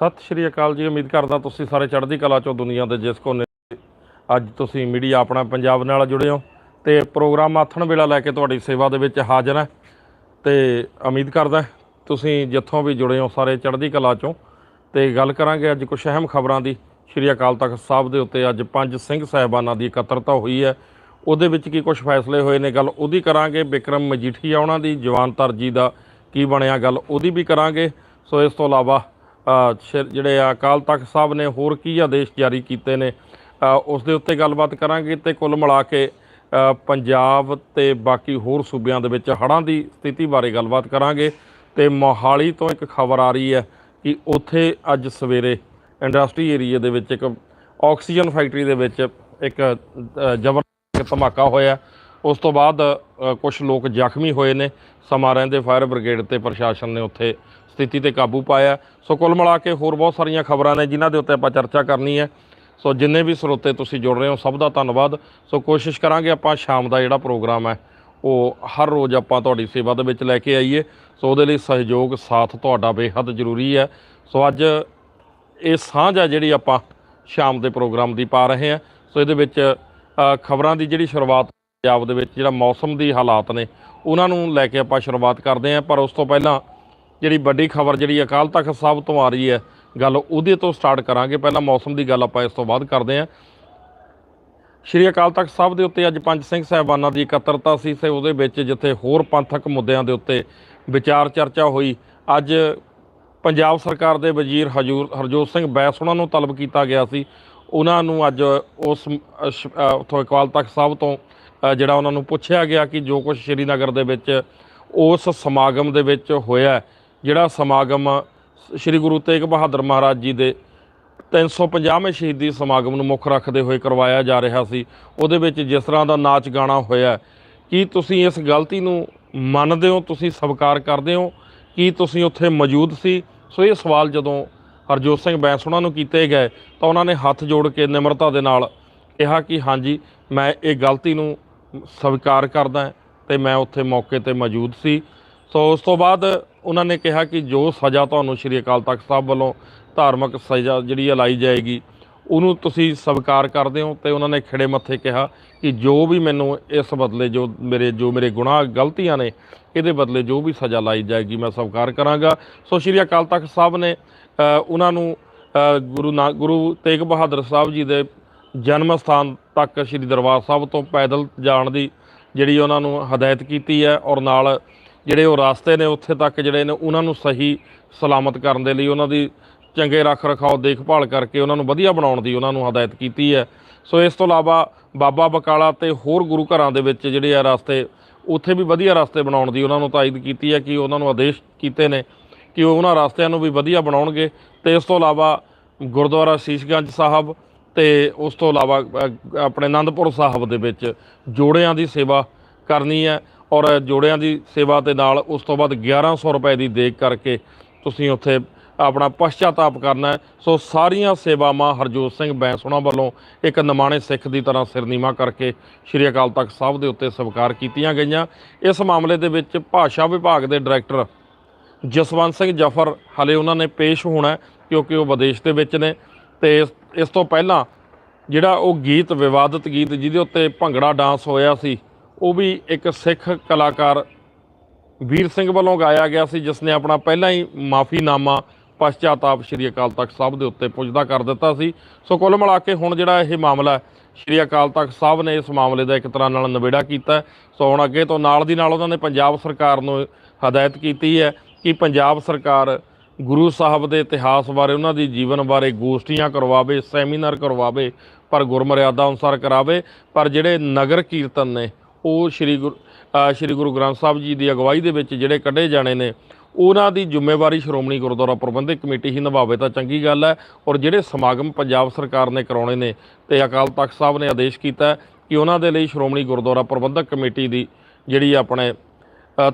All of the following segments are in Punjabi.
ਸਤਿ ਸ਼੍ਰੀ ਅਕਾਲ ਜੀ। ਉਮੀਦ ਕਰਦਾ ਤੁਸੀਂ ਸਾਰੇ ਚੜ੍ਹਦੀ ਕਲਾ ਚੋਂ ਦੁਨੀਆ ਦੇ ਜਿਸ ਕੋਨੇ ਅੱਜ ਤੁਸੀਂ ਮੀਡੀਆ ਆਪਣਾ ਪੰਜਾਬ ਨਾਲ ਜੁੜੇ ਹੋ ਤੇ ਪ੍ਰੋਗਰਾਮ ਆਥਣ ਵੇਲਾ ਲੈ ਕੇ ਤੁਹਾਡੀ ਸੇਵਾ ਦੇ ਵਿੱਚ ਹਾਜ਼ਰ ਹਾਂ। ਤੇ ਉਮੀਦ ਕਰਦਾ ਤੁਸੀਂ ਜਿੱਥੋਂ ਵੀ ਜੁੜੇ ਹੋ ਸਾਰੇ ਚੜ੍ਹਦੀ ਕਲਾ ਚੋਂ। ਤੇ ਗੱਲ ਕਰਾਂਗੇ ਅੱਜ ਕੁਝ ਅਹਿਮ ਖਬਰਾਂ ਦੀ। ਸ਼੍ਰੀ ਅਕਾਲ ਤਖਤ ਸਾਹਿਬ ਦੇ ਉੱਤੇ ਅੱਜ ਪੰਜ ਸਿੰਘ ਸਾਹਿਬਾਨਾਂ ਦੀ ਇਕੱਤਰਤਾ ਹੋਈ ਹੈ। ਉਹਦੇ ਵਿੱਚ ਕੀ ਕੁਝ ਫੈਸਲੇ ਹੋਏ ਨੇ ਗੱਲ ਉਹਦੀ ਕਰਾਂਗੇ। ਵਿਕਰਮ ਮਜੀਠੀਆ ਉਹਨਾਂ ਦੀ ਜਵਾਨ ਤਰਜੀ ਦਾ ਕੀ ਬਣਿਆ ਗੱਲ ਉਹਦੀ ਵੀ ਕਰਾਂਗੇ। ਸੋ ਇਸ ਤੋਂ ਇਲਾਵਾ ਜਿਹੜੇ ਅਕਾਲ ਤਖਤ ਸਾਹਿਬ ਨੇ ਹੋਰ ਕੀ ਆਦੇਸ਼ ਜਾਰੀ ਕੀਤੇ ਨੇ? ਉਸ ਦੇ ਉੱਤੇ ਗੱਲਬਾਤ ਕਰਾਂਗੇ ਤੇ ਕੁੱਲ ਮਿਲਾ ਕੇ ਪੰਜਾਬ ਤੇ ਬਾਕੀ ਹੋਰ ਸੂਬਿਆਂ ਦੇ ਵਿੱਚ ਹੜ੍ਹਾਂ ਦੀ ਸਥਿਤੀ ਬਾਰੇ ਗੱਲਬਾਤ ਕਰਾਂਗੇ। ਤੇ ਮੋਹਾਲੀ ਤੋਂ ਇੱਕ ਖਬਰ ਆ ਰਹੀ ਹੈ ਕਿ ਉੱਥੇ ਅੱਜ ਸਵੇਰੇ ਇੰਡਸਟਰੀ ਏਰੀਆ ਦੇ ਵਿੱਚ ਇੱਕ ਆਕਸੀਜਨ ਫੈਕਟਰੀ ਦੇ ਵਿੱਚ ਇੱਕ ਜ਼ਬਰ ਧਮਾਕਾ ਹੋਇਆ। ਉਸ ਤੋਂ ਬਾਅਦ ਕੁਝ ਲੋਕ ਜ਼ਖਮੀ ਹੋਏ ਨੇ। ਸਮਾਂ ਰਹਿੰਦੇ ਫਾਇਰ ਬ੍ਰਿਗੇਡ ਤੇ ਪ੍ਰਸ਼ਾਸਨ ਨੇ ਉੱਥੇ ਸਥਿਤੀ ਤੇ ਕਾਬੂ ਪਾਇਆ। ਸੋ ਕੁੱਲ ਮਿਲਾ ਕੇ ਹੋਰ ਬਹੁਤ ਸਾਰੀਆਂ ਖਬਰਾਂ ਨੇ ਜਿਨ੍ਹਾਂ ਦੇ ਉੱਤੇ ਆਪਾਂ ਚਰਚਾ ਕਰਨੀ ਹੈ। ਸੋ ਜਿੰਨੇ ਵੀ ਸਰੋਤੇ ਤੁਸੀਂ ਜੁੜ ਰਹੇ ਹੋ, ਸਭ ਦਾ ਧੰਨਵਾਦ। ਸੋ ਕੋਸ਼ਿਸ਼ ਕਰਾਂਗੇ ਆਪਾਂ ਸ਼ਾਮ ਦਾ ਜਿਹੜਾ ਪ੍ਰੋਗਰਾਮ ਹੈ, ਉਹ ਹਰ ਰੋਜ਼ ਆਪਾਂ ਤੁਹਾਡੀ ਸੇਵਾ ਦੇ ਵਿੱਚ ਲੈ ਕੇ ਆਈਏ। ਸੋ ਉਹਦੇ ਲਈ ਸਹਿਯੋਗ, ਸਾਥ ਤੁਹਾਡਾ ਬੇਹੱਦ ਜ਼ਰੂਰੀ ਹੈ। ਸੋ ਅੱਜ ਇਹ ਸਾਂਝ ਆ ਜਿਹੜੀ ਆਪਾਂ ਸ਼ਾਮ ਦੇ ਪ੍ਰੋਗਰਾਮ ਦੀ ਪਾ ਰਹੇ ਹਾਂ। ਸੋ ਇਹਦੇ ਵਿੱਚ ਖਬਰਾਂ ਦੀ ਜਿਹੜੀ ਸ਼ੁਰੂਆਤ ਪੰਜਾਬ ਦੇ ਵਿੱਚ ਜਿਹੜਾ ਮੌਸਮ ਦੀ ਹਾਲਾਤ ਨੇ, ਉਹਨਾਂ ਨੂੰ ਲੈ ਕੇ ਆਪਾਂ ਸ਼ੁਰੂਆਤ ਕਰਦੇ ਹਾਂ। ਪਰ ਉਸ ਤੋਂ ਪਹਿਲਾਂ ਜਿਹੜੀ ਵੱਡੀ ਖਬਰ ਜਿਹੜੀ ਅਕਾਲ ਤਖਤ ਸਾਹਿਬ ਤੋਂ ਆ ਰਹੀ ਹੈ ਗੱਲ ਉਹਦੇ ਤੋਂ ਸਟਾਰਟ ਕਰਾਂਗੇ। ਪਹਿਲਾਂ ਮੌਸਮ ਦੀ ਗੱਲ ਆਪਾਂ ਇਸ ਤੋਂ ਬਾਅਦ ਕਰਦੇ ਹਾਂ। ਸ਼੍ਰੀ ਅਕਾਲ ਤਖਤ ਸਾਹਿਬ ਦੇ ਉੱਤੇ ਅੱਜ ਪੰਜ ਸਿੰਘ ਸਾਹਿਬਾਨਾਂ ਦੀ ਇਕੱਤਰਤਾ ਸੀ ਤੇ ਉਹਦੇ ਵਿੱਚ ਜਿੱਥੇ ਹੋਰ ਪੰਥਕ ਮੁੱਦਿਆਂ ਦੇ ਉੱਤੇ ਵਿਚਾਰ ਚਰਚਾ ਹੋਈ ਅੱਜ ਪੰਜਾਬ ਸਰਕਾਰ ਦੇ ਵਜ਼ੀਰ ਹਜੂਰ ਹਰਜੋਤ ਸਿੰਘ ਬੈਸ ਉਹਨਾਂ ਨੂੰ ਤਲਬ ਕੀਤਾ ਗਿਆ ਸੀ। ਉਹਨਾਂ ਨੂੰ ਅੱਜ ਉਸ ਅ, ਉੱਥੋਂ ਅਕਾਲ ਤਖਤ ਸਾਹਿਬ ਤੋਂ ਜਿਹੜਾ ਉਹਨਾਂ ਨੂੰ ਪੁੱਛਿਆ ਗਿਆ ਕਿ ਜੋ ਕੁਝ ਸ਼੍ਰੀਨਗਰ ਦੇ ਵਿੱਚ ਉਸ ਸਮਾਗਮ ਦੇ ਵਿੱਚ ਹੋਇਆ ਜਿਹੜਾ ਸਮਾਗਮ ਸ੍ਰੀ ਗੁਰੂ ਤੇਗ ਬਹਾਦਰ ਮਹਾਰਾਜ ਜੀ ਦੇ 350ਵੇਂ ਸ਼ਹੀਦੀ ਸਮਾਗਮ ਨੂੰ ਮੁੱਖ ਰੱਖਦੇ ਹੋਏ ਕਰਵਾਇਆ ਜਾ ਰਿਹਾ ਸੀ, ਉਹਦੇ ਵਿੱਚ ਜਿਸ ਤਰ੍ਹਾਂ ਦਾ ਨਾਚ ਗਾਣਾ ਹੋਇਆ ਕੀ ਤੁਸੀਂ ਇਸ ਗਲਤੀ ਨੂੰ ਮੰਨਦੇ ਹੋ, ਤੁਸੀਂ ਸਵੀਕਾਰ ਕਰਦੇ ਹੋ, ਕੀ ਤੁਸੀਂ ਉੱਥੇ ਮੌਜੂਦ ਸੀ? ਸੋ ਇਹ ਸਵਾਲ ਜਦੋਂ ਹਰਜੋਤ ਸਿੰਘ ਬੈਂਸ ਉਹਨਾਂ ਨੂੰ ਕੀਤੇ ਗਏ, ਤਾਂ ਉਹਨਾਂ ਨੇ ਹੱਥ ਜੋੜ ਕੇ ਨਿਮਰਤਾ ਦੇ ਨਾਲ ਕਿਹਾ ਕਿ ਹਾਂਜੀ, ਮੈਂ ਇਹ ਗਲਤੀ ਨੂੰ ਸਵੀਕਾਰ ਕਰਦਾ ਹਾਂ ਤੇ ਮੈਂ ਉੱਥੇ ਮੌਕੇ ਤੇ ਮੌਜੂਦ ਸੀ। ਸੋ ਉਸ ਤੋਂ ਬਾਅਦ ਉਹਨਾਂ ਨੇ ਕਿਹਾ ਕਿ ਜੋ ਸਜ਼ਾ ਤੁਹਾਨੂੰ ਸ਼੍ਰੀ ਅਕਾਲ ਤਖਤ ਸਾਹਿਬ ਵੱਲੋਂ ਧਾਰਮਿਕ ਸਜ਼ਾ ਜਿਹੜੀ ਆ ਲਾਈ ਜਾਏਗੀ, ਉਹਨੂੰ ਤੁਸੀਂ ਸਵੀਕਾਰ ਕਰਦੇ ਹੋ ਤੇ ਉਹਨਾਂ ਨੇ ਖੜੇ ਮੱਥੇ ਕਿਹਾ ਕਿ ਜੋ ਵੀ ਮੈਨੂੰ ਇਸ ਬਦਲੇ ਜੋ ਮੇਰੇ ਜੋ ਮੇਰੇ ਗੁਨਾਹ ਗਲਤੀਆਂ ਨੇ, ਇਹਦੇ ਬਦਲੇ ਜੋ ਵੀ ਸਜ਼ਾ ਲਾਈ ਜਾਏਗੀ ਮੈਂ ਸਵੀਕਾਰ ਕਰਾਂਗਾ। ਸੋ ਸ਼੍ਰੀ ਅਕਾਲ ਤਖਤ ਸਾਹਿਬ ਨੇ ਉਹਨਾਂ ਨੂੰ ਗੁਰੂ ਨਾ, ਗੁਰੂ ਤੇਗ ਬਹਾਦਰ ਸਾਹਿਬ ਜੀ ਦੇ ਜਨਮ ਸਥਾਨ ਤੱਕ ਸ਼੍ਰੀ ਦਰਬਾਰ ਸਾਹਿਬ ਤੋਂ ਪੈਦਲ ਜਾਣ ਦੀ ਜਿਹੜੀ ਉਹਨਾਂ ਨੂੰ ਹਦਾਇਤ ਕੀਤੀ ਹੈ ਔਰ ਨਾਲ ਜਿਹੜੇ ਉਹ ਰਾਸਤੇ ਨੇ ਉੱਥੇ ਤੱਕ ਜਿਹੜੇ ਨੇ ਉਹਨਾਂ ਨੂੰ ਸਹੀ ਸਲਾਮਤ ਕਰਨ ਦੇ ਲਈ ਉਹਨਾਂ ਦੀ ਚੰਗੇ ਰੱਖ ਰਖਾਓ ਦੇਖਭਾਲ ਕਰਕੇ ਉਹਨਾਂ ਨੂੰ ਵਧੀਆ ਬਣਾਉਣ ਦੀ ਉਹਨਾਂ ਨੂੰ ਹਦਾਇਤ ਕੀਤੀ ਹੈ। ਸੋ ਇਸ ਤੋਂ ਇਲਾਵਾ ਬਾਬਾ ਬਕਾਲਾ ਤੇ ਹੋਰ ਗੁਰੂ ਘਰਾਂ ਦੇ ਵਿੱਚ ਜਿਹੜੇ ਆ ਰਸਤੇ, ਉੱਥੇ ਵੀ ਵਧੀਆ ਰਸਤੇ ਬਣਾਉਣ ਦੀ ਉਹਨਾਂ ਨੂੰ ਤਾਇਦ ਕੀਤੀ ਹੈ ਕਿ ਉਹਨਾਂ ਨੂੰ ਆਦੇਸ਼ ਕੀਤੇ ਨੇ ਕਿ ਉਹ ਉਹਨਾਂ ਰਸਤਿਆਂ ਨੂੰ ਵੀ ਵਧੀਆ ਬਣਾਉਣਗੇ। ਤੇ ਇਸ ਤੋਂ ਇਲਾਵਾ ਗੁਰਦੁਆਰਾ ਸ਼ੀਸ਼ਗੰਜ ਸਾਹਿਬ ਤੇ ਉਸ ਤੋਂ ਇਲਾਵਾ ਆਪਣੇ ਆਨੰਦਪੁਰ ਸਾਹਿਬ ਦੇ ਵਿੱਚ ਜੋੜਿਆਂ ਦੀ ਸੇਵਾ ਕਰਨੀ ਹੈ। ਔਰ ਜੋੜਿਆਂ ਦੀ ਸੇਵਾ ਦੇ ਨਾਲ ਉਸ ਤੋਂ ਬਾਅਦ 1100 ਰੁਪਏ ਦੀ ਦੇਖ ਕਰਕੇ ਤੁਸੀਂ ਉੱਥੇ ਆਪਣਾ ਪਛਤਾਤਾਪ ਕਰਨਾ ਸੋ ਸਾਰੀਆਂ ਸੇਵਾਵਾਂ ਹਰਜੋਤ ਸਿੰਘ ਬੈਂਸ ਉਹਨਾਂ ਵੱਲੋਂ ਇੱਕ ਨਿਮਾਣੇ ਸਿੱਖ ਦੀ ਤਰ੍ਹਾਂ ਸਿਰਨੀਮਾ ਕਰਕੇ ਸ਼੍ਰੀ ਅਕਾਲ ਤਖਤ ਸਾਹਿਬ ਦੇ ਉੱਤੇ ਸਵੀਕਾਰ ਕੀਤੀਆਂ ਗਈਆਂ। ਇਸ ਮਾਮਲੇ ਦੇ ਵਿੱਚ ਭਾਸ਼ਾ ਵਿਭਾਗ ਦੇ ਡਾਇਰੈਕਟਰ ਜਸਵੰਤ ਸਿੰਘ ਜਫਰ ਹਲੇ ਉਹਨਾਂ ਨੇ ਪੇਸ਼ ਹੋਣਾ ਕਿਉਂਕਿ ਉਹ ਵਿਦੇਸ਼ ਦੇ ਵਿੱਚ ਨੇ ਤੇ ਇਸ- ਤੋਂ ਪਹਿਲਾਂ ਜਿਹੜਾ ਉਹ ਗੀਤ, ਵਿਵਾਦਿਤ ਗੀਤ ਜਿਹਦੇ ਉੱਤੇ ਭੰਗੜਾ ਡਾਂਸ ਹੋਇਆ ਸੀ ਉਹ ਵੀ ਇੱਕ ਸਿੱਖ ਕਲਾਕਾਰ ਵੀਰ ਸਿੰਘ ਵੱਲੋਂ ਗਾਇਆ ਗਿਆ ਸੀ, ਜਿਸ ਨੇ ਆਪਣਾ ਪਹਿਲਾਂ ਹੀ ਮਾਫੀਨਾਮਾ ਪਛਤਾਤਾਪ ਸ਼੍ਰੀ ਅਕਾਲ ਤਖਤ ਸਾਹਿਬ ਦੇ ਉੱਤੇ ਪੁੱਜਦਾ ਕਰ ਦਿੱਤਾ ਸੀ। ਸੋ ਕੁੱਲ ਮਿਲਾ ਕੇ ਹੁਣ ਜਿਹੜਾ ਇਹ ਮਾਮਲਾ ਸ਼੍ਰੀ ਅਕਾਲ ਤਖਤ ਸਾਹਿਬ ਨੇ ਇਸ ਮਾਮਲੇ ਦਾ ਇੱਕ ਤਰ੍ਹਾਂ ਨਾਲ ਨਿਬੇੜਾ ਕੀਤਾ ਸੋ ਹੁਣ ਅੱਗੇ ਤੋਂ ਨਾਲ ਦੀ ਨਾਲ ਉਹਨਾਂ ਨੇ ਪੰਜਾਬ ਸਰਕਾਰ ਨੂੰ ਹਦਾਇਤ ਕੀਤੀ ਹੈ ਕਿ ਪੰਜਾਬ ਸਰਕਾਰ ਗੁਰੂ ਸਾਹਿਬ ਦੇ ਇਤਿਹਾਸ ਬਾਰੇ, ਉਹਨਾਂ ਦੀ ਜੀਵਨ ਬਾਰੇ ਗੋਸ਼ਟੀਆਂ ਕਰਵਾਵੇ, ਸੈਮੀਨਾਰ ਕਰਵਾਵੇ, ਪਰ ਗੁਰਮਰਿਆਦਾ ਅਨੁਸਾਰ ਕਰਾਵੇ। ਪਰ ਜਿਹੜੇ ਨਗਰ ਕੀਰਤਨ ਨੇ ਉਹ ਸ਼੍ਰੀ ਗੁਰੂ ਸ਼੍ਰੀ ਗੁਰੂ ਗ੍ਰੰਥ ਸਾਹਿਬ ਜੀ ਦੀ ਅਗਵਾਈ ਦੇ ਵਿੱਚ ਜਿਹੜੇ ਕੱਢੇ ਜਾਣੇ ਨੇ, ਉਹਨਾਂ ਦੀ ਜ਼ਿੰਮੇਵਾਰੀ ਸ਼੍ਰੋਮਣੀ ਗੁਰਦੁਆਰਾ ਪ੍ਰਬੰਧਕ ਕਮੇਟੀ ਹੀ ਨਿਭਾਵੇ ਤਾਂ ਚੰਗੀ ਗੱਲ ਹੈ। ਔਰ ਜਿਹੜੇ ਸਮਾਗਮ ਪੰਜਾਬ ਸਰਕਾਰ ਨੇ ਕਰਾਉਣੇ ਨੇ ਤੇ ਅਕਾਲ ਤਖਤ ਸਾਹਿਬ ਨੇ ਆਦੇਸ਼ ਕੀਤਾ ਕਿ ਉਹਨਾਂ ਦੇ ਲਈ ਸ਼੍ਰੋਮਣੀ ਗੁਰਦੁਆਰਾ ਪ੍ਰਬੰਧਕ ਕਮੇਟੀ ਦੀ ਜਿਹੜੀ ਆਪਣੇ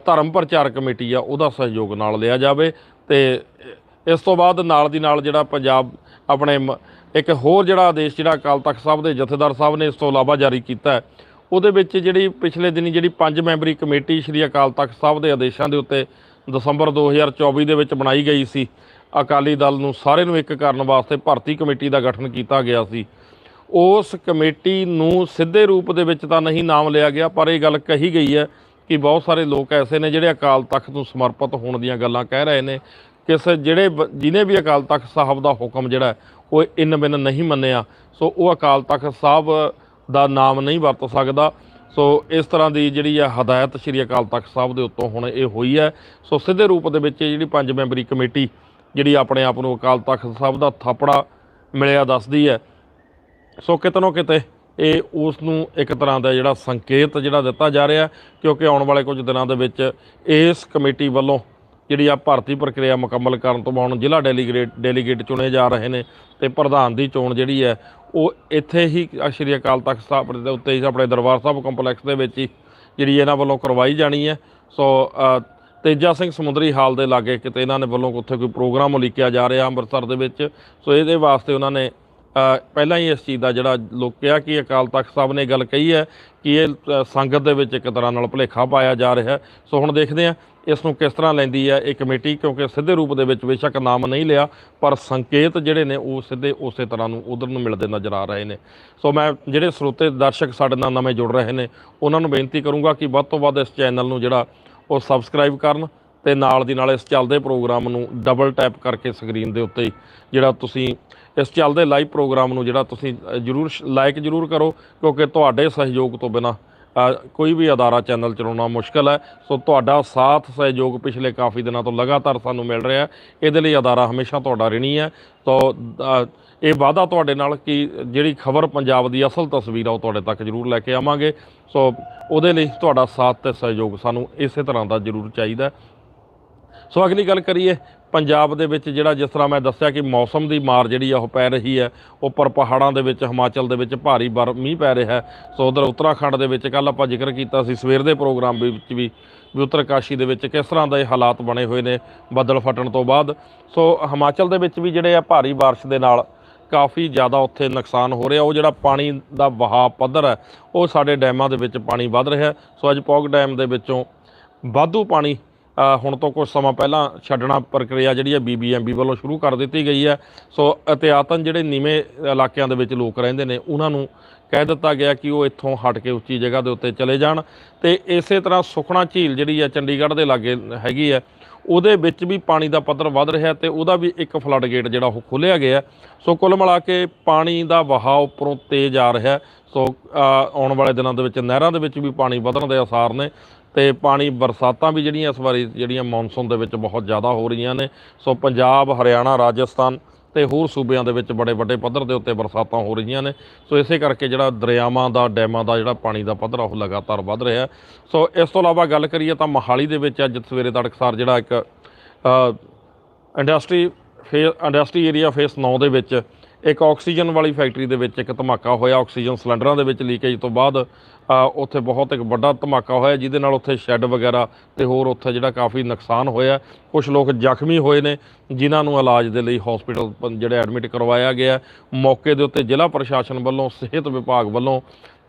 ਧਰਮ ਪ੍ਰਚਾਰ ਕਮੇਟੀ ਆ, ਉਹਦਾ ਸਹਿਯੋਗ ਨਾਲ ਲਿਆ ਜਾਵੇ। ਤੇ ਇਸ ਤੋਂ ਬਾਅਦ ਨਾਲ ਦੀ ਨਾਲ ਜਿਹੜਾ ਪੰਜਾਬ ਆਪਣੇ ਮ- ਇੱਕ ਹੋਰ ਜਿਹੜਾ ਆਦੇਸ਼ ਜਿਹੜਾ ਅਕਾਲ ਤਖਤ ਸਾਹਿਬ ਦੇ ਜਥੇਦਾਰ ਸਾਹਿਬ ਨੇ ਇਸ ਤੋਂ ਇਲਾਵਾ ਜਾਰੀ ਕੀਤਾ ਉਹਦੇ ਵਿੱਚ ਜਿਹੜੀ ਪਿਛਲੇ ਦਿਨੀ ਜਿਹੜੀ ਪੰਜ ਮੈਂਬਰੀ ਕਮੇਟੀ ਸ਼੍ਰੀ ਅਕਾਲ ਤਖਤ ਸਾਹਿਬ ਦੇ ਆਦੇਸ਼ਾਂ ਦੇ ਉੱਤੇ ਦਸੰਬਰ 2024 ਦੇ ਵਿੱਚ ਬਣਾਈ ਗਈ ਸੀ, ਅਕਾਲੀ ਦਲ ਨੂੰ ਸਾਰੇ ਨੂੰ ਇੱਕ ਕਰਨ ਵਾਸਤੇ ਭਰਤੀ ਕਮੇਟੀ ਦਾ ਗਠਨ ਕੀਤਾ ਗਿਆ ਸੀ। ਉਸ ਕਮੇਟੀ ਨੂੰ ਸਿੱਧੇ ਰੂਪ ਦੇ ਵਿੱਚ ਤਾਂ ਨਹੀਂ ਨਾਮ ਲਿਆ ਗਿਆ, ਪਰ ਇਹ ਗੱਲ ਕਹੀ ਗਈ ਹੈ ਕਿ ਬਹੁਤ ਸਾਰੇ ਲੋਕ ਐਸੇ ਨੇ ਜਿਹੜੇ ਅਕਾਲ ਤਖਤ ਨੂੰ ਸਮਰਪਿਤ ਹੋਣ ਦੀਆਂ ਗੱਲਾਂ ਕਹਿ ਰਹੇ ਨੇ। ਕਿਸ ਜਿਹੜੇ ਬ- ਜਿਹਨੇ ਵੀ ਅਕਾਲ ਤਖਤ ਸਾਹਿਬ ਦਾ ਹੁਕਮ ਜਿਹੜਾ ਉਹ ਇਨ ਬਿਨ ਨਹੀਂ ਮੰਨਿਆ। ਸੋ ਉਹ ਅਕਾਲ ਤਖਤ ਸਾਹਿਬ ਦਾ ਨਾਮ ਨਹੀਂ ਵਰਤ ਸਕਦਾ। ਸੋ ਇਸ ਤਰ੍ਹਾਂ ਦੀ ਜਿਹੜੀ ਆ ਹਦਾਇਤ ਸ੍ਰੀ ਅਕਾਲ ਤਖਤ ਸਾਹਿਬ ਦੇ ਉੱਤੋਂ ਹੁਣ ਇਹ ਹੋਈ ਹੈ। ਸੋ ਸਿੱਧੇ ਰੂਪ ਦੇ ਵਿੱਚ ਇਹ ਜਿਹੜੀ ਪੰਜ ਮੈਂਬਰੀ ਕਮੇਟੀ ਜਿਹੜੀ ਆਪਣੇ ਆਪ ਨੂੰ ਅਕਾਲ ਤਖਤ ਸਾਹਿਬ ਦਾ ਥਾਪੜਾ ਮਿਲਿਆ ਦੱਸਦੀ ਹੈ। ਸੋ ਕਿਤਨੋਂ ਕਿਤੇ ਇਹ ਉਸ ਨੂੰ ਇੱਕ ਤਰ੍ਹਾਂ ਦਾ ਜਿਹੜਾ ਸੰਕੇਤ ਜਿਹੜਾ ਦਿੱਤਾ ਜਾ ਰਿਹਾ ਕਿਉਂਕਿ ਆਉਣ ਵਾਲੇ ਕੁਝ ਦਿਨਾਂ ਦੇ ਵਿੱਚ ਇਸ ਕਮੇਟੀ ਵੱਲੋਂ ਜਿਹੜੀ ਆ ਭਰਤੀ ਪ੍ਰਕਿਰਿਆ ਮੁਕੰਮਲ ਕਰਨ ਤੋਂ ਬਾਅਦ ਹੁਣ ਜ਼ਿਲ੍ਹਾ ਡੈਲੀਗੇਟ ਡੈਲੀਗੇਟ ਚੁਣੇ ਜਾ ਰਹੇ ਨੇ ਤੇ ਪ੍ਰਧਾਨ ਦੀ ਚੋਣ ਜਿਹੜੀ ਹੈ, ਉਹ ਇੱਥੇ ਹੀ ਸ਼੍ਰੀ ਅਕਾਲ ਤਖਤ ਸਾਹਿਬ ਦੇ ਉੱਤੇ ਹੀ ਆਪਣੇ ਦਰਬਾਰ ਸਾਹਿਬ ਕੰਪਲੈਕਸ ਦੇ ਵਿੱਚ ਹੀ ਜਿਹੜੀ ਇਹਨਾਂ ਵੱਲੋਂ ਕਰਵਾਈ ਜਾਣੀ ਹੈ। ਸੋ ਤੇਜਾ ਸਿੰਘ ਸਮੁੰਦਰੀ ਹਾਲ ਦੇ ਲਾਗੇ ਕਿਤੇ ਇਹਨਾਂ ਨੇ ਵੱਲੋਂ ਉੱਥੇ ਕੋਈ ਪ੍ਰੋਗਰਾਮ ਉਲੀਕਿਆ ਜਾ ਰਿਹਾ ਅੰਮ੍ਰਿਤਸਰ ਦੇ ਵਿੱਚ। ਸੋ ਇਹਦੇ ਵਾਸਤੇ ਉਹਨਾਂ ਨੇ ਪਹਿਲਾਂ ਹੀ ਇਸ ਚੀਜ਼ ਦਾ ਜਿਹੜਾ ਲੋਕ ਕਿਹਾ ਕਿ ਅਕਾਲ ਤਖਤ ਸਾਹਿਬ ਨੇ ਗੱਲ ਕਹੀ ਹੈ ਕਿ ਇਹ ਸੰਗਤ ਦੇ ਵਿੱਚ ਇੱਕ ਤਰ੍ਹਾਂ ਨਾਲ ਭੁਲੇਖਾ ਪਾਇਆ ਜਾ ਰਿਹਾ। ਸੋ ਹੁਣ ਦੇਖਦੇ ਹਾਂ ਇਸ ਨੂੰ ਕਿਸ ਤਰ੍ਹਾਂ ਲੈਂਦੀ ਹੈ ਇਹ ਕਮੇਟੀ? ਕਿਉਂਕਿ ਸਿੱਧੇ ਰੂਪ ਦੇ ਵਿੱਚ ਬੇਸ਼ੱਕ ਨਾਮ ਨਹੀਂ ਲਿਆ ਪਰ ਸੰਕੇਤ ਜਿਹੜੇ ਨੇ ਉਹ ਸਿੱਧੇ ਉਸੇ ਤਰ੍ਹਾਂ ਨੂੰ ਉਧਰ ਨੂੰ ਮਿਲਦੇ ਨਜ਼ਰ ਆ ਰਹੇ ਨੇ। ਸੋ ਮੈਂ ਜਿਹੜੇ ਸਰੋਤੇ ਦਰਸ਼ਕ ਸਾਡੇ ਨਾਲ ਨਵੇਂ ਜੁੜ ਰਹੇ ਨੇ ਉਹਨਾਂ ਨੂੰ ਬੇਨਤੀ ਕਰੂੰਗਾ ਕਿ ਵੱਧ ਤੋਂ ਵੱਧ ਇਸ ਚੈਨਲ ਨੂੰ ਜਿਹੜਾ ਉਹ ਸਬਸਕ੍ਰਾਈਬ ਕਰਨ ਤੇ ਨਾਲ ਦੀ ਨਾਲ ਇਸ ਚੱਲਦੇ ਪ੍ਰੋਗਰਾਮ ਨੂੰ ਡਬਲ ਟੈਪ ਕਰਕੇ ਸਕਰੀਨ ਦੇ ਉੱਤੇ ਜਿਹੜਾ ਤੁਸੀਂ ਇਸ ਚੱਲਦੇ ਲਾਈਵ ਪ੍ਰੋਗਰਾਮ ਨੂੰ ਜਿਹੜਾ ਤੁਸੀਂ ਅ, ਜਰੂਰ ਲਾਈਕ ਜਰੂਰ ਕਰੋ ਕਿਉਂਕਿ ਤੁਹਾਡੇ ਸਹਿਯੋਗ ਤੋਂ ਬਿਨਾ ਕੋਈ ਵੀ ਅਦਾਰਾ ਚੈਨਲ ਚਲਾਉਣਾ ਮੁਸ਼ਕਲ ਹੈ। ਸੋ ਤੁਹਾਡਾ ਸਾਥ ਸਹਿਯੋਗ ਪਿਛਲੇ ਕਾਫੀ ਦਿਨਾਂ ਤੋਂ ਲਗਾਤਾਰ ਸਾਨੂੰ ਮਿਲ ਰਿਹਾ ਇਹਦੇ ਲਈ ਅਦਾਰਾ ਹਮੇਸ਼ਾ ਤੁਹਾਡਾ ਰਹਿਣੀ ਹੈ। ਤੋ ਇਹ ਵਾਅਦਾ ਤੁਹਾਡੇ ਨਾਲ ਕਿ ਜਿਹੜੀ ਖਬਰ ਪੰਜਾਬ ਦੀ ਅਸਲ ਤਸਵੀਰ ਆ, ਉਹ ਤੁਹਾਡੇ ਤੱਕ ਜਰੂਰ ਲੈ ਕੇ ਆਵਾਂਗੇ। ਸੋ, ਉਹਦੇ ਲਈ ਤੁਹਾਡਾ ਸਾਥ ਤੇ ਸਹਿਯੋਗ ਸਾਨੂੰ ਇਸੇ ਤਰ੍ਹਾਂ ਦਾ ਜਰੂਰ ਚਾਹੀਦਾ ਸੋ ਅਗਲੀ ਗੱਲ ਕਰੀਏ ਪੰਜਾਬ ਦੇ ਵਿੱਚ ਜਿਹੜਾ ਜਿਸ ਤਰ੍ਹਾਂ ਮੈਂ ਦੱਸਿਆ ਕਿ ਮੌਸਮ ਦੀ ਮਾਰ ਜਿਹੜੀ ਆ ਉਹ ਪੈ ਰਹੀ ਹੈ, ਉੱਪਰ ਪਹਾੜਾਂ ਦੇ ਵਿੱਚ, ਹਿਮਾਚਲ ਦੇ ਵਿੱਚ ਭਾਰੀ ਬਰ, ਮੀਂਹ ਪੈ ਰਿਹਾ ਸੋ ਉਧਰ ਉੱਤਰਾਖੰਡ ਦੇ ਵਿੱਚ ਕੱਲ ਆਪਾਂ ਜ਼ਿਕਰ ਕੀਤਾ ਸੀ, ਸਵੇਰ ਦੇ ਪ੍ਰੋਗਰਾਮ ਦੇ ਵਿੱਚ ਵੀ ਵੀ ਉੱਤਰਕਾਸ਼ੀ ਦੇ ਵਿੱਚ ਕਿਸ ਤਰ੍ਹਾਂ ਦੇ ਹਾਲਾਤ ਬਣੇ ਹੋਏ ਨੇ ਬੱਦਲ ਫਟਣ ਤੋਂ ਬਾਅਦ। ਸੋ ਹਿਮਾਚਲ ਦੇ ਵਿੱਚ ਵੀ ਜਿਹੜੇ ਆ ਭਾਰੀ ਬਾਰਿਸ਼ ਦੇ ਨਾਲ ਕਾਫੀ ਜ਼ਿਆਦਾ ਉੱਥੇ ਨੁਕਸਾਨ ਹੋ ਰਿਹਾ। ਉਹ ਜਿਹੜਾ ਪਾਣੀ ਦਾ ਵਹਾਅ ਪੱਧਰ ਹੈ, ਉਹ ਸਾਡੇ ਡੈਮਾਂ ਦੇ ਵਿੱਚ ਪਾਣੀ ਵੱਧ ਰਿਹਾ ਸੋ ਅੱਜ ਪੌਗ ਡੈਮ ਦੇ ਵਿੱਚੋਂ ਵਾਧੂ ਪਾਣੀ ਹੁਣ ਤੋਂ ਕੁਝ ਸਮਾਂ ਪਹਿਲਾਂ ਛੱਡਣਾ ਪ੍ਰਕਿਰਿਆ ਜਿਹੜੀ ਹੈ ਬੀਬੀਐਮਬੀ ਵੱਲੋਂ ਸ਼ੁਰੂ ਕਰ ਦਿੱਤੀ ਗਈ ਹੈ। ਸੋ ਅਤਿਆਤਨ ਜਿਹੜੇ ਨੀਵੇਂ ਇਲਾਕਿਆਂ ਦੇ ਵਿੱਚ ਲੋਕ ਰਹਿੰਦੇ ਨੇ, ਉਹਨਾਂ ਨੂੰ ਕਹਿ ਦਿੱਤਾ ਗਿਆ ਕਿ ਉਹ ਇੱਥੋਂ ਹਟ ਕੇ ਉੱਚੀ ਜਗ੍ਹਾ ਦੇ ਉੱਤੇ ਚਲੇ ਜਾਣ। ਤੇ ਇਸੇ ਤਰ੍ਹਾਂ ਸੁਖਣਾ ਝੀਲ ਜਿਹੜੀ ਹੈ ਚੰਡੀਗੜ੍ਹ ਦੇ ਲਾਗੇ ਹੈਗੀ ਹੈ, ਉਹਦੇ ਵਿੱਚ ਵੀ ਪਾਣੀ ਦਾ ਪੱਧਰ ਵੱਧ ਰਿਹਾ ਤੇ ਉਹਦਾ ਵੀ ਇੱਕ ਫਲੱਡ ਗੇਟ ਜਿਹੜਾ ਉਹ ਖੋਲ੍ਹਿਆ ਗਿਆ। ਸੋ ਕੁੱਲ ਮਿਲਾ ਕੇ ਪਾਣੀ ਦਾ ਵਹਾਅ ਉੱਪਰੋਂ ਤੇਜ਼ ਆ ਰਿਹਾ। ਸੋ ਆਉਣ ਵਾਲੇ ਦਿਨਾਂ ਦੇ ਵਿੱਚ ਨਹਿਰਾਂ ਦੇ ਵਿੱਚ ਵੀ ਪਾਣੀ ਵਧਣ ਦੇ ਆਸਾਰ ਨੇ। ਤੇ ਪਾਣੀ ਬਰਸਾਤਾਂ ਵੀ ਜਿਹੜੀਆਂ ਇਸ ਵਾਰੀ ਜਿਹੜੀਆਂ ਮੌਨਸੂਨ ਦੇ ਵਿੱਚ ਬਹੁਤ ਜ਼ਿਆਦਾ ਹੋ ਰਹੀਆਂ ਨੇ। ਸੋ ਪੰਜਾਬ, ਹਰਿਆਣਾ, ਰਾਜਸਥਾਨ ਤੇ ਹੋਰ ਸੂਬਿਆਂ ਦੇ ਵਿੱਚ ਬੜੇ ਵੱਡੇ ਪੱਧਰ ਦੇ ਉੱਤੇ ਬਰਸਾਤਾਂ ਹੋ ਰਹੀਆਂ ਨੇ। ਸੋ ਇਸੇ ਕਰਕੇ ਜਿਹੜਾ ਦਰਿਆਵਾਂ ਦਾ, ਡੈਮਾਂ ਦਾ, ਜਿਹੜਾ ਪਾਣੀ ਦਾ ਪੱਧਰ ਆ, ਉਹ ਲਗਾਤਾਰ ਵੱਧ ਰਿਹਾ ਸੋ ਇਸ ਤੋਂ ਇਲਾਵਾ ਗੱਲ ਕਰੀਏ ਤਾਂ ਮੋਹਾਲੀ ਦੇ ਵਿੱਚ ਅੱਜ ਸਵੇਰੇ ਤੜਕਸਾਰ ਜਿਹੜਾ ਇੱਕ ਇੰਡਸਟਰੀ ਫੇ, ਇੰਡਸਟਰੀ ਏਰੀਆ ਫੇਸ 9 ਦੇ ਵਿੱਚ ਇੱਕ ਆਕਸੀਜਨ ਵਾਲੀ ਫੈਕਟਰੀ ਦੇ ਵਿੱਚ ਇੱਕ ਧਮਾਕਾ ਹੋਇਆ। ਆਕਸੀਜਨ ਸਿਲੰਡਰਾਂ ਦੇ ਵਿੱਚ ਲੀਕੇਜ ਤੋਂ ਬਾਅਦ ਉੱਥੇ ਬਹੁਤ ਇੱਕ ਵੱਡਾ ਧਮਾਕਾ ਹੋਇਆ, ਜਿਹਦੇ ਨਾਲ ਉੱਥੇ ਸ਼ੈੱਡ ਵਗੈਰਾ ਤੇ ਹੋਰ ਉੱਥੇ ਜਿਹੜਾ ਕਾਫੀ ਨੁਕਸਾਨ ਹੋਇਆ। ਕੁਝ ਲੋਕ ਜ਼ਖਮੀ ਹੋਏ ਨੇ, ਜਿਨ੍ਹਾਂ ਨੂੰ ਇਲਾਜ ਦੇ ਲਈ ਹਸਪੀਟਲ ਜਿਹੜੇ ਐਡਮਿਟ ਕਰਵਾਇਆ ਗਿਆ। ਮੌਕੇ ਦੇ ਉੱਤੇ ਜ਼ਿਲ੍ਹਾ ਪ੍ਰਸ਼ਾਸਨ ਵੱਲੋਂ, ਸਿਹਤ ਵਿਭਾਗ ਵੱਲੋਂ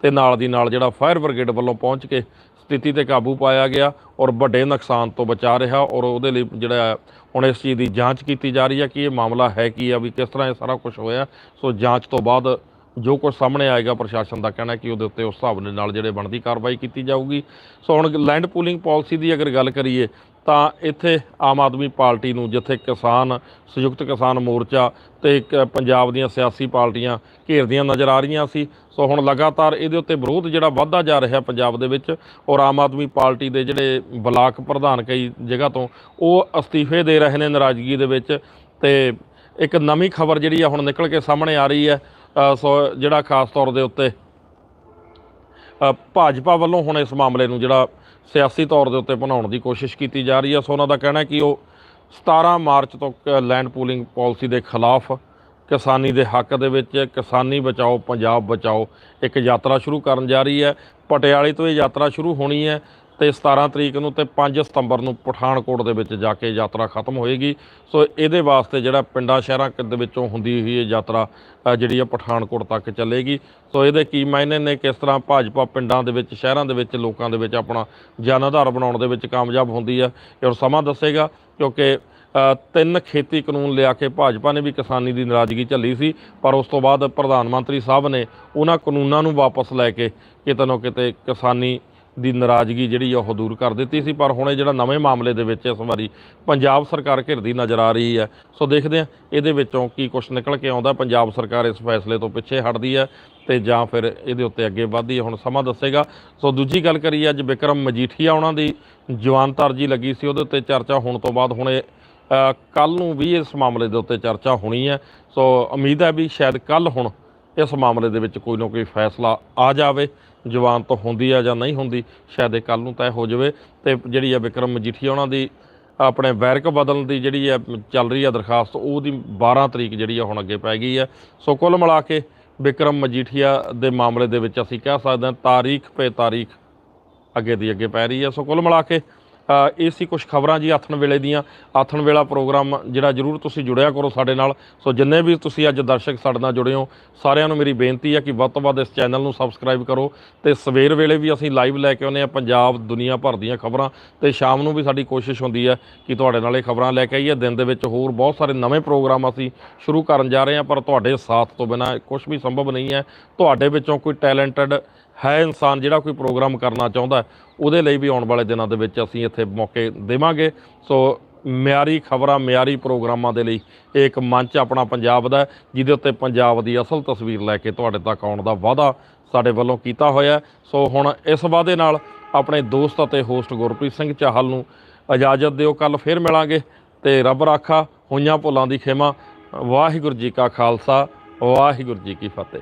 ਤੇ ਨਾਲ ਦੀ ਨਾਲ ਜਿਹੜਾ ਫਾਇਰ ਬ੍ਰਿਗੇਡ ਵੱਲੋਂ ਪਹੁੰਚ ਕੇ ਸਥਿਤੀ ਤੇ ਕਾਬੂ ਪਾਇਆ ਗਿਆ ਔਰ ਵੱਡੇ ਨੁਕਸਾਨ ਤੋਂ ਬਚਾ ਰਿਹਾ ਔਰ ਉਹਦੇ ਲਈ ਜਿਹੜਾ ਹੁਣ ਇਸ ਚੀਜ਼ ਦੀ ਜਾਂਚ ਕੀਤੀ ਜਾ ਰਹੀ ਹੈ ਕਿ ਇਹ ਮਾਮਲਾ ਹੈ ਕੀ ਆ, ਵੀ ਕਿਸ ਤਰ੍ਹਾਂ ਇਹ ਸਾਰਾ ਕੁਝ ਹੋਇਆ। ਸੋ ਜਾਂਚ ਤੋਂ ਬਾਅਦ ਜੋ ਕੁਝ ਸਾਹਮਣੇ ਆਏਗਾ ਪ੍ਰਸ਼ਾਸਨ ਦਾ ਕਹਿਣਾ ਕਿ ਉਹਦੇ ਉੱਤੇ ਉਸ ਹਿਸਾਬ ਦੇ ਨਾਲ ਜਿਹੜੇ ਬਣਦੀ ਕਾਰਵਾਈ ਕੀਤੀ ਜਾਊਗੀ। ਸੋ ਹੁਣ ਲੈਂਡ ਪੂਲਿੰਗ ਪਾਲਿਸੀ ਦੀ ਅਗਰ ਗੱਲ ਕਰੀਏ ਤਾਂ ਇੱਥੇ ਆਮ ਆਦਮੀ ਪਾਰਟੀ ਨੂੰ, ਜਿੱਥੇ ਕਿਸਾਨ, ਸੰਯੁਕਤ ਕਿਸਾਨ ਮੋਰਚਾ ਤੇ ਇੱਕ ਪੰਜਾਬ ਦੀਆਂ ਸਿਆਸੀ ਪਾਰਟੀਆਂ ਘੇਰਦੀਆਂ ਨਜ਼ਰ ਆ ਰਹੀਆਂ ਸੀ। ਸੋ ਹੁਣ ਲਗਾਤਾਰ ਇਹਦੇ ਉੱਤੇ ਵਿਰੋਧ ਜਿਹੜਾ ਵੱਧਦਾ ਜਾ ਰਿਹਾ ਪੰਜਾਬ ਦੇ ਵਿੱਚ ਔਰ ਆਮ ਆਦਮੀ ਪਾਰਟੀ ਦੇ ਜਿਹੜੇ ਬਲਾਕ ਪ੍ਰਧਾਨ ਕਈ ਜਗ੍ਹਾ ਤੋਂ, ਉਹ ਅਸਤੀਫੇ ਦੇ ਰਹੇ ਨੇ ਨਾਰਾਜ਼ਗੀ ਦੇ ਵਿੱਚ ਤੇ ਇੱਕ ਨਵੀਂ ਖਬਰ ਜਿਹੜੀ ਆ ਹੁਣ ਨਿਕਲ ਕੇ ਸਾਹਮਣੇ ਆ ਰਹੀ ਹੈ। ਸੋ ਜਿਹੜਾ ਖਾਸ ਤੌਰ ਦੇ ਉੱਤੇ ਭਾਜਪਾ ਵੱਲੋਂ ਹੁਣ ਇਸ ਮਾਮਲੇ ਨੂੰ ਜਿਹੜਾ ਸਿਆਸੀ ਤੌਰ ਦੇ ਉੱਤੇ ਬਣਾਉਣ ਦੀ ਕੋਸ਼ਿਸ਼ ਕੀਤੀ ਜਾ ਰਹੀ ਹੈ। ਸੋ ਉਹਨਾਂ ਦਾ ਕਹਿਣਾ ਹੈ ਕਿ ਉਹ 17 ਮਾਰਚ ਤੋਂ ਕ- ਲੈਂਡ ਪੂਲਿੰਗ ਪਾਲਿਸੀ ਦੇ ਖਿਲਾਫ ਕਿਸਾਨੀ ਦੇ ਹੱਕ ਦੇ ਵਿੱਚ ਕਿਸਾਨੀ ਬਚਾਓ, ਪੰਜਾਬ ਬਚਾਓ ਇੱਕ ਯਾਤਰਾ ਸ਼ੁਰੂ ਕਰਨ ਜਾ ਰਹੀ ਹੈ। ਪਟਿਆਲੇ ਤੋਂ ਇਹ ਯਾਤਰਾ ਸ਼ੁਰੂ ਹੋਣੀ ਹੈ। ਤੇ 17 ਤਰੀਕ ਨੂੰ ਤੇ 5 ਸਤੰਬਰ ਨੂੰ ਪਠਾਨਕੋਟ ਦੇ ਵਿੱਚ ਜਾ ਕੇ ਯਾਤਰਾ ਖਤਮ ਹੋਏਗੀ। ਸੋ ਇਹਦੇ ਵਾਸਤੇ ਜਿਹੜਾ ਪਿੰਡਾਂ ਸ਼ਹਿਰਾਂ ਕ- ਦੇ ਵਿੱਚੋਂ ਹੁੰਦੀ ਹੋਈ ਇਹ ਯਾਤਰਾ ਜਿਹੜੀ ਆ ਪਠਾਨਕੋਟ ਤੱਕ ਚੱਲੇਗੀ। ਸੋ ਇਹਦੇ ਕੀ ਮਾਇਨੇ ਨੇ, ਕਿਸ ਤਰ੍ਹਾਂ ਭਾਜਪਾ ਪਿੰਡਾਂ ਦੇ ਵਿੱਚ, ਸ਼ਹਿਰਾਂ ਦੇ ਵਿੱਚ, ਲੋਕਾਂ ਦੇ ਵਿੱਚ ਆਪਣਾ ਜਨ ਆਧਾਰ ਬਣਾਉਣ ਦੇ ਵਿੱਚ ਕਾਮਯਾਬ ਹੁੰਦੀ ਹੈ ਔਰ ਸਮਾਂ ਦੱਸੇਗਾ, ਕਿਉਂਕਿ ਤਿੰਨ ਖੇਤੀ ਕਾਨੂੰਨ ਲਿਆ ਕੇ ਭਾਜਪਾ ਨੇ ਵੀ ਕਿਸਾਨੀ ਦੀ ਨਾਰਾਜ਼ਗੀ ਝੱਲੀ ਸੀ, ਪਰ ਉਸ ਤੋਂ ਬਾਅਦ ਪ੍ਰਧਾਨ ਮੰਤਰੀ ਸਾਹਿਬ ਨੇ ਉਹਨਾਂ ਕਾਨੂੰਨਾਂ ਨੂੰ ਵਾਪਸ ਲੈ ਕੇ ਕਿਤੇ ਨਾ ਕਿਤੇ ਕਿਸਾਨੀ ਦੀ ਨਾਰਾਜ਼ਗੀ ਜਿਹੜੀ ਆ ਉਹ ਦੂਰ ਕਰ ਦਿੱਤੀ ਸੀ, ਪਰ ਹੁਣ ਇਹ ਜਿਹੜਾ ਨਵੇਂ ਮਾਮਲੇ ਦੇ ਵਿੱਚ ਇਸ ਵਾਰੀ ਪੰਜਾਬ ਸਰਕਾਰ ਘਿਰਦੀ ਨਜ਼ਰ ਆ ਰਹੀ ਹੈ। ਸੋ ਦੇਖਦੇ ਹਾਂ ਇਹਦੇ ਵਿੱਚੋਂ ਕੀ ਕੁਝ ਨਿਕਲ ਕੇ ਆਉਂਦਾ। ਪੰਜਾਬ ਸਰਕਾਰ ਇਸ ਫੈਸਲੇ ਤੋਂ ਪਿੱਛੇ ਹਟਦੀ ਹੈ ਤੇ ਜਾਂ ਫਿਰ ਇਹਦੇ ਉੱਤੇ ਅੱਗੇ ਵਧਦੀ ਹੈ, ਹੁਣ ਸਮਾਂ ਦੱਸੇਗਾ। ਸੋ ਦੂਜੀ ਗੱਲ ਕਰੀਏ, ਅੱਜ ਵਿਕਰਮ ਮਜੀਠੀਆ ਉਹਨਾਂ ਦੀ ਜਵਾਨ ਤਰਜੀ ਲੱਗੀ ਸੀ, ਉਹਦੇ ਉੱਤੇ ਚਰਚਾ ਹੋਣ ਤੋਂ ਬਾਅਦ ਹੁਣ ਇਹ ਕੱਲ ਨੂੰ ਵੀ ਇਸ ਮਾਮਲੇ ਦੇ ਉੱਤੇ ਚਰਚਾ ਹੋਣੀ ਹੈ। ਸੋ ਉਮੀਦ ਹੈ ਵੀ ਸ਼ਾਇਦ ਕੱਲ ਹੁਣ ਇਸ ਮਾਮਲੇ ਦੇ ਵਿੱਚ ਕੋਈ ਨਾ ਕੋਈ ਫੈਸਲਾ ਆ ਜਾਵੇ। ਜਵਾਨ ਤੋਂ ਹੁੰਦੀ ਆ ਜਾਂ ਨਹੀਂ ਹੁੰਦੀ, ਸ਼ਾਇਦ ਇਹ ਕੱਲ ਨੂੰ ਤੈਅ ਹੋ ਜਾਵੇ। ਤੇ ਜਿਹੜੀ ਆ ਵਿਕਰਮ ਮਜੀਠੀਆ, ਉਹਨਾਂ ਦੀ ਆਪਣੇ ਵੈਰਕ ਬਦਲਣ ਦੀ ਜਿਹੜੀ ਹੈ ਚੱਲ ਰਹੀ ਆ ਦਰਖਾਸਤ, ਉਹਦੀ 12 ਤਰੀਕ ਜਿਹੜੀ ਆ ਹੁਣ ਅੱਗੇ ਪੈ ਗਈ ਹੈ ਸੋ ਕੁੱਲ ਮਿਲਾ ਕੇ ਵਿਕਰਮ ਮਜੀਠੀਆ ਦੇ ਮਾਮਲੇ ਦੇ ਵਿੱਚ ਅਸੀਂ ਕਹਿ ਸਕਦੇ ਹਾਂ, ਤਾਰੀਖ ਪੇ ਤਾਰੀਖ ਅੱਗੇ ਦੀ ਅੱਗੇ ਪੈ ਰਹੀ ਹੈ ਸੋ ਕੁੱਲ ਮਿਲਾ ਕੇ ਇਹ ਸੀ ਕੁਝ ਖਬਰਾਂ ਜੀ ਆਥਣ ਵੇਲੇ ਦੀਆਂ। ਆਥਣ ਵੇਲਾ ਪ੍ਰੋਗਰਾਮ ਜਿਹੜਾ ਜਰੂਰ ਤੁਸੀਂ ਜੁੜਿਆ ਕਰੋ ਸਾਡੇ ਨਾਲ। ਸੋ ਜਿੰਨੇ ਵੀ ਤੁਸੀਂ ਅੱਜ ਦਰਸ਼ਕ ਸਾਡੇ ਨਾਲ ਜੁੜੇ ਹੋ, ਸਾਰਿਆਂ ਨੂੰ ਮੇਰੀ ਬੇਨਤੀ ਹੈ ਕਿ ਵੱਧ ਤੋਂ ਵੱਧ ਇਸ ਚੈਨਲ ਨੂੰ ਸਬਸਕ੍ਰਾਈਬ ਕਰੋ ਤੇ ਸਵੇਰ ਵੇਲੇ ਵੀ ਅਸੀਂ ਲਾਈਵ ਲੈ ਕੇ ਆਉਂਦੇ ਆ ਪੰਜਾਬ ਦੁਨੀਆ ਭਰ ਦੀਆਂ ਖਬਰਾਂ ਤੇ ਸ਼ਾਮ ਨੂੰ ਵੀ ਸਾਡੀ ਕੋਸ਼ਿਸ਼ ਹੁੰਦੀ ਹੈ ਕਿ ਤੁਹਾਡੇ ਨਾਲ ਇਹ ਖਬਰਾਂ ਲੈ ਕੇ ਆਈਏ। ਦਿਨ ਦੇ ਵਿੱਚ ਹੋਰ ਬਹੁਤ ਸਾਰੇ ਨਵੇਂ ਪ੍ਰੋਗਰਾਮ ਅਸੀਂ ਸ਼ੁਰੂ ਕਰਨ ਜਾ ਰਹੇ ਹਾਂ, ਪਰ ਤੁਹਾਡੇ ਸਾਥ ਤੋਂ ਬਿਨਾ ਕੁਝ ਵੀ ਸੰਭਵ ਨਹੀਂ ਹੈ। ਤੁਹਾਡੇ ਵਿੱਚੋਂ ਕੋਈ ਟੈਲੈਂਟਡ ਹੈ ਇਨਸਾਨ ਜਿਹੜਾ ਕੋਈ ਪ੍ਰੋਗਰਾਮ ਕਰਨਾ ਚਾਹੁੰਦਾ ਉਹਦੇ ਲਈ ਵੀ ਆਉਣ ਵਾਲੇ ਦਿਨਾਂ ਦੇ ਵਿੱਚ ਅਸੀਂ ਇੱਥੇ ਮੌਕੇ ਦੇਵਾਂਗੇ। ਸੋ ਮਿਆਰੀ ਖਬਰਾਂ, ਮਿਆਰੀ ਪ੍ਰੋਗਰਾਮਾਂ ਦੇ ਲਈ ਇਹ ਇੱਕ ਮੰਚ ਆਪਣਾ ਪੰਜਾਬ ਦਾ ਜਿਹਦੇ ਉੱਤੇ ਪੰਜਾਬ ਦੀ ਅਸਲ ਤਸਵੀਰ ਲੈ ਕੇ ਤੁਹਾਡੇ ਤੱਕ ਆਉਣ ਦਾ ਵਾਅਦਾ ਸਾਡੇ ਵੱਲੋਂ ਕੀਤਾ ਹੋਇਆ ਸੋ ਹੁਣ ਇਸ ਵਾਅਦੇ ਨਾਲ ਆਪਣੇ ਦੋਸਤ ਅਤੇ ਹੋਸਟ ਗੁਰਪ੍ਰੀਤ ਸਿੰਘ ਚਾਹਲ ਨੂੰ ਇਜਾਜ਼ਤ ਦਿਓ। ਕੱਲ ਫੇਰ ਮਿਲਾਂਗੇ। ਤੇ ਰੱਬ ਰਾਖਾ, ਹੋਈਆਂ ਭੁੱਲਾਂ ਦੀ ਖੇਮਾ। ਵਾਹਿਗੁਰੂ ਜੀ ਕਾ ਖਾਲਸਾ, ਵਾਹਿਗੁਰੂ ਜੀ ਕੀ ਫਤਿਹ।